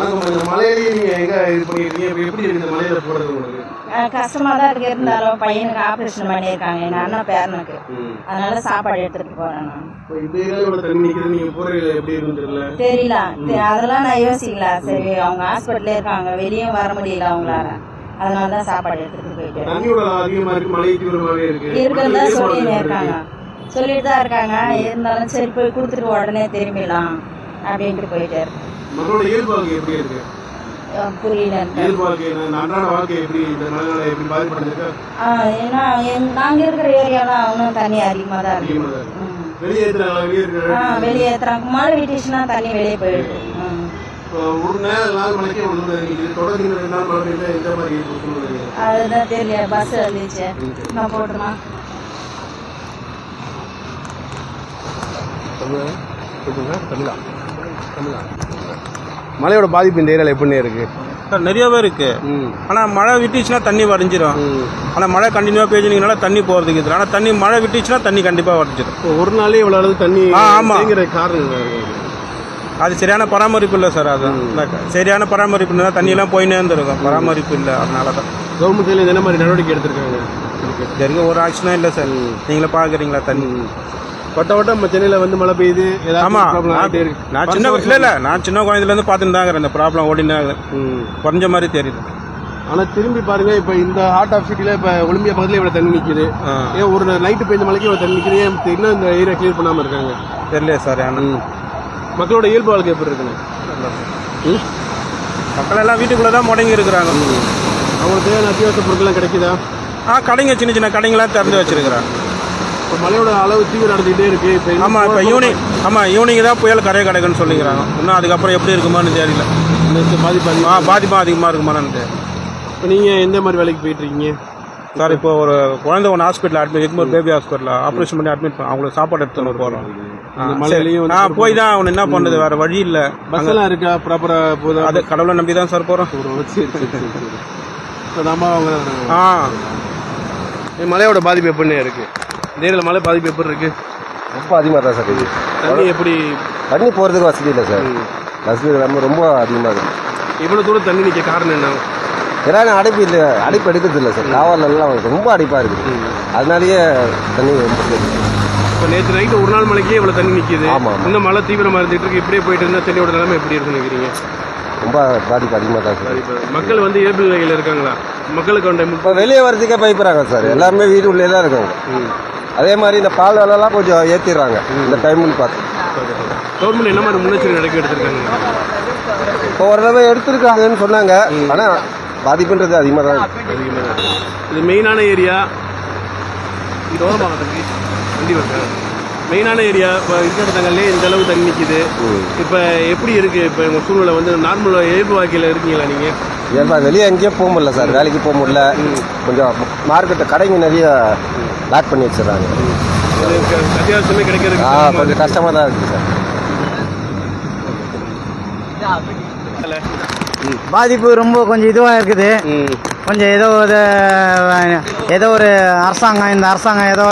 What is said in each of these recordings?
வணக்கம் இந்த மலையிலேயே நீங்க எங்க இது பண்ணிருக்கீங்க இப்ப எப்படி இருக்கு இந்த மலையில போறது உங்களுக்கு? கஷ்டமாக தான் இருக்கு. இருந்தாலும் பையனுக்கு ஆப்ரேஷன் பண்ணியிருக்காங்க. எங்கள் அண்ணன் பேரனுக்கு. அதனால சாப்பாடு எடுத்துகிட்டு போகிறேன் நான். தெரியல? அதெல்லாம் நான் யோசிக்கல. சரி அவங்க ஹாஸ்பிட்டல்ல இருக்காங்க. வெளியும் வர முடியல அவங்களால. அதனால தான் சாப்பாடு எடுத்துட்டு போயிட்டு இருக்கிறதா இருக்காங்க. சொல்லிட்டு தான் இருக்காங்க. இருந்தாலும் சரி போய் கொடுத்துட்டு உடனே திரும்பிடலாம். அப்படின்ட்டு போயிட்டு மக்களோட இயல்பு வாழ்க்கை எப்படி இருக்கு? புரியல. இயல்பு வாழ்க்கை அன்றாட வாழ்க்கை எப்படி இந்த மழைனால எப்படி பாதிப்படைஞ்சிருக்கா? ஆ, ஏன்னா எங்- நாங்க இருக்கிற ஏரியாலாம் இன்னும் தண்ணி அதிகமாக தான் இருக்கு. அதிகமா தான் இருக்கு. ம். வெளியே இருக்கிறாங்களா வெளியே ஆ இருக்கிற வெளியே ஏற்றுறாங்க மழை விட்டுச்சுன்னா தண்ணி வெளியே போயிடுது. ஒரு நேரம் நாலு மணிக்கே தொடர்ந்து ரெண்டு நாள் மழை மாதிரி? அதுதான் தெரியல. பஸ் வந்துச்சு. நான் போட்டுமா? மழையோட பாதிப்பு இந்த ஏரியாவில் எப்படி இருக்கு? சார் நிறையவே இருக்கு. ம். ஆனால் மழை விட்டுச்சுன்னா தண்ணி வடிஞ்சிரும். ம். ஆனால் மழை கண்டினியூவாக பெய்ஞ்சினால தண்ணி போகிறதுக்கு இது ஆனால் தண்ணி மழை விட்டுச்சுன்னா தண்ணி கண்டிப்பாக இப்போ ஒரு நாளே இவ்வளோ அளவு தண்ணி ஆ, ஆமா. தேங்குற காரணம்? அது சரியான பராமரிப்பு இல்லை சார் அதான் சரியான பராமரிப்பு இருந்தால் தண்ணியெல்லாம் போயினே இருந்திருக்கும். பராமரிப்பு இல்லை அதனால தான் கவர்மெண்ட் சைடில் என்ன மாதிரி நடவடிக்கை எடுத்திருக்காங்க? இது வரைக்கும் ஒரு ஆக்ஷனும் இல்லை சார். நீங்களே பார்க்குறீங்களா தண்ணி? வட்ட வட்டம் நம்ம சென்னையில் வந்து மழை பெய்யுது. ஏதாவது ஆமா. problem நான் சின்ன வயசுல இல்லை நான் சின்ன குழந்தைலேருந்து பார்த்துட்டு தான் இந்த ப்ராப்ளம் ஓடினே. குறைஞ்ச மாதிரி தெரியுது. ஆனா திரும்பி பாருங்க இப்ப இந்த ஹார்ட் ஆஃப் சிட்டில இப்ப ஒலிம்பியா பக்கத்துல இவ்வளவு தண்ணி நிக்குது. ஆ. ஏன் ஒரு நைட்டு பெய்ஞ்ச மழைக்கு இவ்வளவு தண்ணி நிக்குது? ஏன் இன்னும் இந்த ஏரியா கிளியர் பண்ணாம இருக்காங்க? தெரியல சார் ஆனால் மக்களோட இயல்பு வாழ்க்கை எப்படி இருக்குன்னு? ம்? மக்கள் எல்லாம் வீட்டுக்குள்ளே தான் முடங்கி இருக்கிறாங்க. அவங்களுக்கு தேவையான அத்தியாவசிய பொருட்கள்லாம் கிடைக்குதா? ஆ கடைங்க சின்ன சின்ன கடைங்களாம் திறந்து வச்சிருக்கிறேன் இப்ப மழையோட அளவு தீவிரம் அடைஞ்சிட்டே இருக்கு. இப்ப ஆமாம் இப்போ ஈவினிங் ஆமாம் ஈவினிங் தான் புயல் கரையை கிடக்குன்னு சொல்லிக்கிறாங்க. இன்னும் அதுக்கப்புறம் எப்படி இருக்குமான்னு தெரியல. பாதிப்பு ஆ பாதிப்பும் அதிகமாக இருக்குமான்னு தெரியல. இப்ப நீங்க எந்த மாதிரி வேலைக்கு போயிட்டு இருக்கீங்க சார் இப்போ ஒரு குழந்தை ஒன்று ஹாஸ்பிட்டல் அட்மிட் எக்மோர் பேபி ஹாஸ்பிட்டலில் ஆப்ரேஷன் பண்ணி அட்மிட் பண்ண அவங்களுக்கு சாப்பாடு எடுத்துன்னு போகிறோம் ஆ போய் தான் அவன் என்ன பண்ணுறது வேற வழி இல்லை. பஸ் எல்லாம் இருக்கா? ப்ராப்பரா போதா? அது கடவுளை நம்பி தான் சார் போகிறோம் இப்ப நம்ம ஆ. மழையோட பாதிப்பு எப்படின்னு இருக்கு? இந்த ஏரியால மழை பாதிப்பு எப்படி இருக்கு? ரொம்ப அதிகமாக தான் சார் இது. தண்ணி எப்படி? தண்ணி போகிறதுக்கு வசதி இல்லை சார். வசதி நம்ம ரொம்ப அதிகமாக இருக்கு. இவ்வளவு தூரம் தண்ணி நிக்க காரணம் என்ன? ஏன்னா அடைப்பு இல்லை அடைப்பு எடுக்கிறது இல்லை சார். காவலெல்லாம் ரொம்ப அடைப்பாக இருக்குது. அதனாலேயே தண்ணி ரொம்ப. இப்போ நேற்று நைட்டு ஒரு நாள் மழைக்கே இவ்வளவு தண்ணி நிக்குது. ஆமா, ஆமா. இன்னும் மழை தீவிரமா இருந்துட்டு இருக்கு. இப்படியே போயிட்டு இருந்தா தண்ணியோட நிலைமை எப்படி இருக்குன்னு நினைக்கிறீங்க? ரொம்ப பாதிப்பு அதிகமாக தான் சார். இப்ப மக்கள் வந்து இயல்பு நிலையில இருக்காங்களா? மக்களுக்கு இப்போ வெளியே வரதுக்கே பயப்படுறாங்க சார். எல்லாருமே வீடு உள்ளே தான் இருக்காங்க. அதே மாதிரி இந்த பால் விலைலாம் கொஞ்சம் ஏற்றிடுறாங்க இந்த டைம்னு பார்த்து. கவர்மெண்ட் என்ன மாதிரி முன்னெச்சரிக்கை நடக்க எடுத்திருக்காங்க? இப்போ ஓரளவு எடுத்திருக்காங்கன்னு சொன்னாங்க. ஆனால் பாதிப்புன்றது அதிகமாக தான் இருக்கு. அதிகமா தான் இருக்கு. இது மெயினான ஏரியா. இது தம்பி வண்டி வருது? மெயினான ஏரியா இப்போ இருக்கிற இந்த அளவு தண்ணி நிக்குது. இப்போ எப்படி இருக்கு? இப்போ உங்க சூழ்நிலை வந்து நார்மல் இயல்பு வாழ்க்கையில இருக்கீங்களா நீங்க? இயல்பா வெளியே எங்கேயும் போக முடியல சார். வேலைக்கு போக முடியல. கொஞ்சம் மார்க்கெட்டு கடைங்க நிறைய லாக் பண்ணி வச்சிடுறாங்க. ஆ கிடைக்கிறது கொஞ்சம் கஷ்டமாக தான் இருக்குது சார். பாதிப்பு ரொம்ப கொஞ்சம் இதுவாக இருக்குது. கொஞ்சம் ஏதோ ஒரு ஏதோ ஒரு அரசாங்கம் இந்த அரசாங்கம் ஏதோ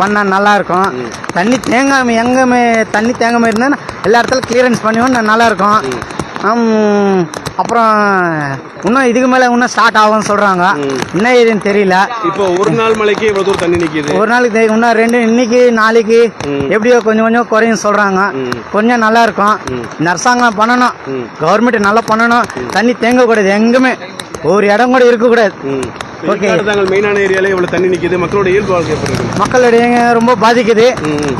பண்ணால் நல்லா இருக்கும். தண்ணி தேங்காம எங்கேயுமே தண்ணி தேங்காம இருந்தால் எல்லா இடத்துல கிளியரன்ஸ் பண்ணி நல்லா இருக்கும். ஆம், அப்புறம் இன்னும் இதுக்கு மேலே இன்னும் ஸ்டார்ட் ஆகும்னு சொல்கிறாங்க என்ன ஏதுன்னு தெரியல. இப்போ ஒரு நாள் மழைக்கே இவ்வளவு தூரம் தண்ணி நிக்குது. ஒரு நாளைக்கு இன்னும் ரெண்டு இன்னைக்கு நாளைக்கு எப்படியோ கொஞ்சம் கொஞ்சம் குறையும் சொல்றாங்க. கொஞ்சம் நல்லா இருக்கும். இந்த அரசாங்கம் பண்ணணும். கவர்மெண்ட் நல்லா பண்ணணும். தண்ணி தேங்கக்கூடாது எங்குமே. ஒரு இடம் கூட இருக்கக்கூடாது மெயினான ஏரியால இவ்வளவு தண்ணி நிக்குது. மக்களோட இயல்பு வாழ்க்கை எப்படி இருக்கு? மக்களுடைய ரொம்ப பாதிக்குது.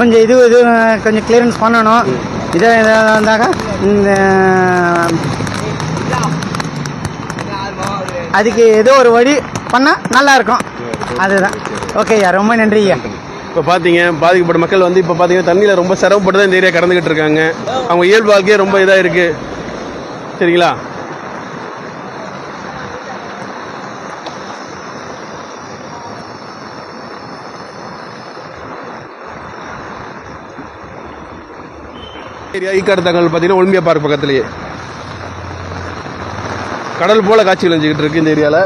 கொஞ்சம் இது இது கொஞ்சம் கிளியரன்ஸ் பண்ணணும். இதை இருந்தாக்க இந்த அதுக்கு ஏதோ ஒரு வழி பண்ணால் நல்லா இருக்கும் அதுதான் ஓகேய்யா ரொம்ப நன்றிய்யா இப்போ பார்த்தீங்க பாதிக்கப்பட்ட மக்கள் வந்து இப்போ பார்த்தீங்கன்னா தண்ணியில் ரொம்ப சிரமப்பட்டு தான் இந்த ஏரியா கடந்துக்கிட்டு இருக்காங்க. அவங்க இயல்பு வாழ்க்கையே ரொம்ப இதாக இருக்கு. சரிங்களா? ஏரியா ஈக்காடு தகவல் பார்த்தீங்கன்னா ஒலிம்பியா பார்க் பக்கத்துலேயே. கடல் போல காட்சி அழிஞ்சிக்கிட்டு இருக்கு இந்த ஏரியாவில்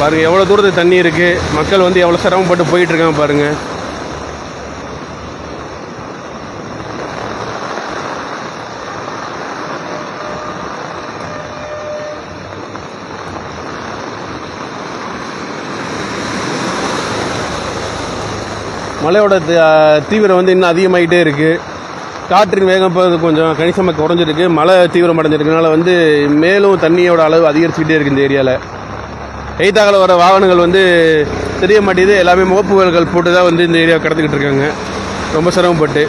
பாருங்கள் எவ்வளோ தூரத்துக்கு தண்ணி இருக்கு. மக்கள் வந்து எவ்வளோ சிரமப்பட்டு போயிட்டுருக்காங்க பாருங்கள் மழையோட தீவிரம் வந்து இன்னும் அதிகமாகிட்டே இருக்குது காற்றின் வேகம் இப்போ கொஞ்சம் கணிசமாக குறைஞ்சிருக்கு. மழை தீவிரம் அடைஞ்சிருக்கனால வந்து மேலும் தண்ணியோட அளவு அதிகரிச்சுக்கிட்டே இருக்கு இந்த ஏரியாவில் எய்தாக்கில் வர வாகனங்கள் வந்து தெரிய மாட்டேங்குது. எல்லாமே முகப்புகள் போட்டு தான் வந்து இந்த ஏரியாவை கடந்துக்கிட்டு இருக்காங்க. ரொம்ப சிரமப்பட்டு.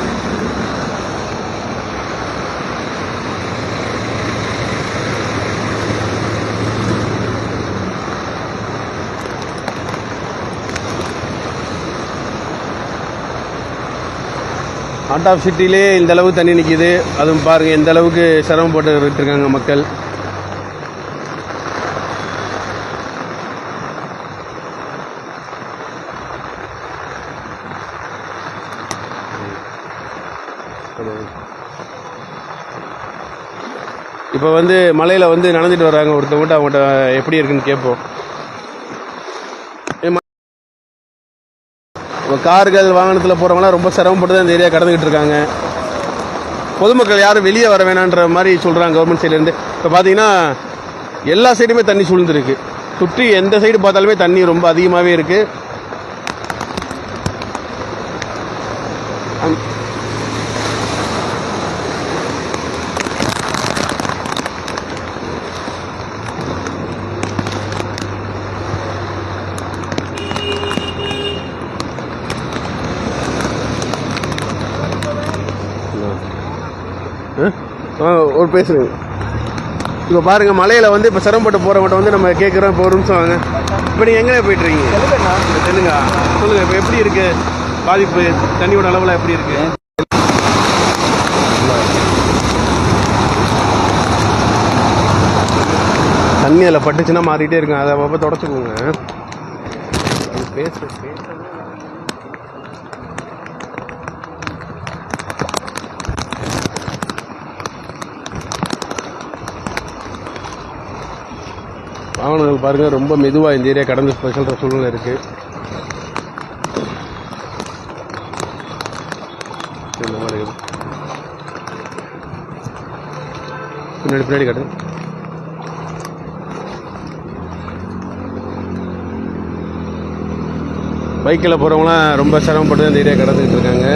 ஹார்ட் ஆஃப் சிட்டிலே இந்த அளவு தண்ணி நிற்கிது அதுவும் பாருங்கள் எந்த அளவுக்கு சிரமப்பட்டு இருக்காங்க மக்கள். இப்போ வந்து மலையில் வந்து நடந்துட்டு வராங்க ஒருத்தவங்கள்ட்ட அவங்ககிட்ட எப்படி இருக்குன்னு கேட்போம். இப்போ கார்கள் வாகனத்தில் போகிறவங்களாம் ரொம்ப சிரமப்பட்டு தான் இந்த ஏரியா கடந்துக்கிட்டு இருக்காங்க. பொதுமக்கள் யாரும் வெளியே வர வேணான்ற மாதிரி சொல்கிறாங்க கவர்மெண்ட் சைட்லேருந்து இப்போ பார்த்தீங்கன்னா எல்லா சைடுமே தண்ணி சூழ்ந்துருக்கு. சுற்றி எந்த சைடு பார்த்தாலுமே தண்ணி ரொம்ப அதிகமாகவே இருக்குது ஒரு பேசுகிறேங்க இப்போ பாருங்க மலையில வந்து இப்போ சிரமப்பட்டு போறவங்கள்ட்ட வந்து நம்ம கேட்குறோம் இப்போ ஒரு நிமிஷம் வாங்க. இப்போ நீங்கள் எங்கே போயிட்டு இருக்கீங்க? தெலுங்கா. சொல்லுங்க இப்போ எப்படி இருக்கு பாதிப்பு? தண்ணியோட அளவுல எப்படி இருக்கு? தண்ணி அதில் பட்டுச்சுன்னா மாறிட்டே இருக்கும். அதை அப்போ தொடச்சுக்கோங்க. பேச பேச வாகனங்கள் பாருங்கள் ரொம்ப மெதுவாக இந்த ஏரியா கடந்து ஸ்பெஷல் சூழ்நிலை இருக்குது இந்த மாதிரி பின்னாடி பின்னாடி காட்டு. பைக்கில் போகிறவங்களாம் ரொம்ப சிரமப்பட்டு அந்த இந்த ஏரியா கடந்துக்கிட்டு இருக்காங்க.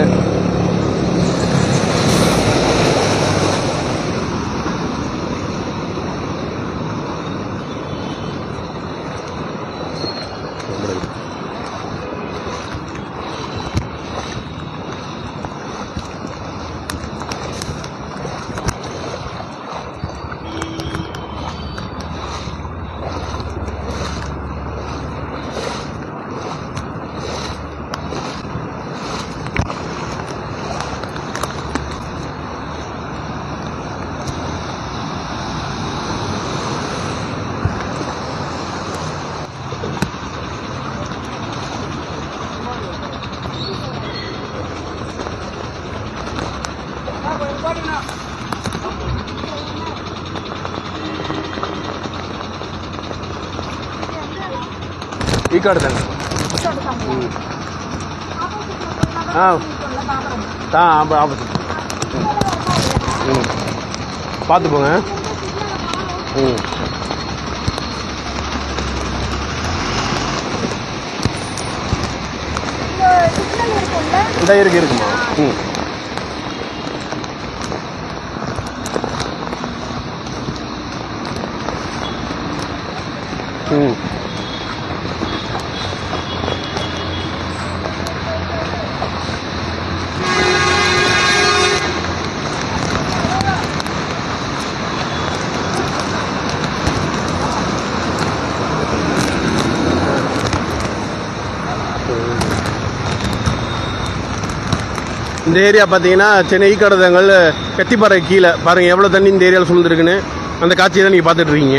ఈ కాడ தாங்க ம். ஆ ஆ ஆமாம் ஆப்போசிட் ம் பார்த்து போங்க ம் இந்த இருக்கு இருக்குமா ம் ம் இந்த ஏரியா பார்த்தீங்கன்னா சென்னை ஈக்கடதங்கள் கத்திப்பாறை கீழே. பாருங்கள் எவ்வளோ தண்ணி இந்த ஏரியாவில் சூழ்ந்துருக்குன்னு அந்த காட்சியை தான் நீங்கள் பார்த்துட்ருக்கீங்க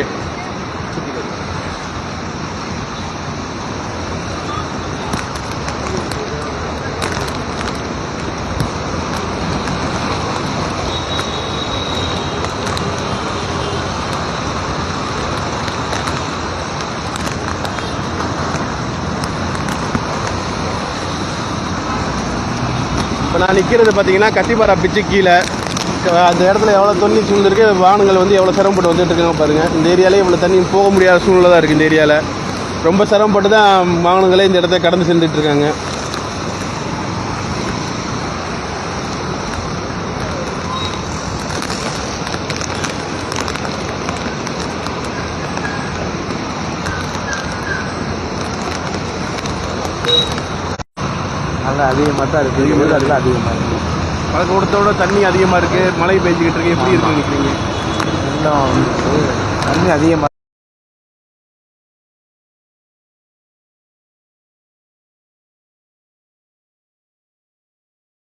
நான் நிற்கிறது பார்த்தீங்கன்னா கத்திப்பாரா பிச்சு கீழே. அந்த இடத்துல எவ்வளோ தண்ணி சூழ்ந்துருக்கு வாகனங்கள் வந்து எவ்வளோ சிரமப்பட்டு வந்துட்டு இருக்காங்க பாருங்கள் இந்த ஏரியாவிலே இவ்வளோ தண்ணி போக முடியாத சூழ்நிலை தான் இருக்குது இந்த ஏரியாவில் ரொம்ப சிரமப்பட்டு தான் வாகனங்களே இந்த இடத்த கடந்து சென்றுட்டு இருக்காங்க. நல்லா அதிகமாக தான் இருக்குது அதில் அதிகமாக இருக்குது பழக்கூடத்தோட தண்ணி அதிகமாக இருக்குது மழை பெஞ்சிக்கிட்டு இருக்கு. எப்படி இருக்குன்னு நினைக்கிறீங்க? இன்னும் தண்ணி அதிகமாக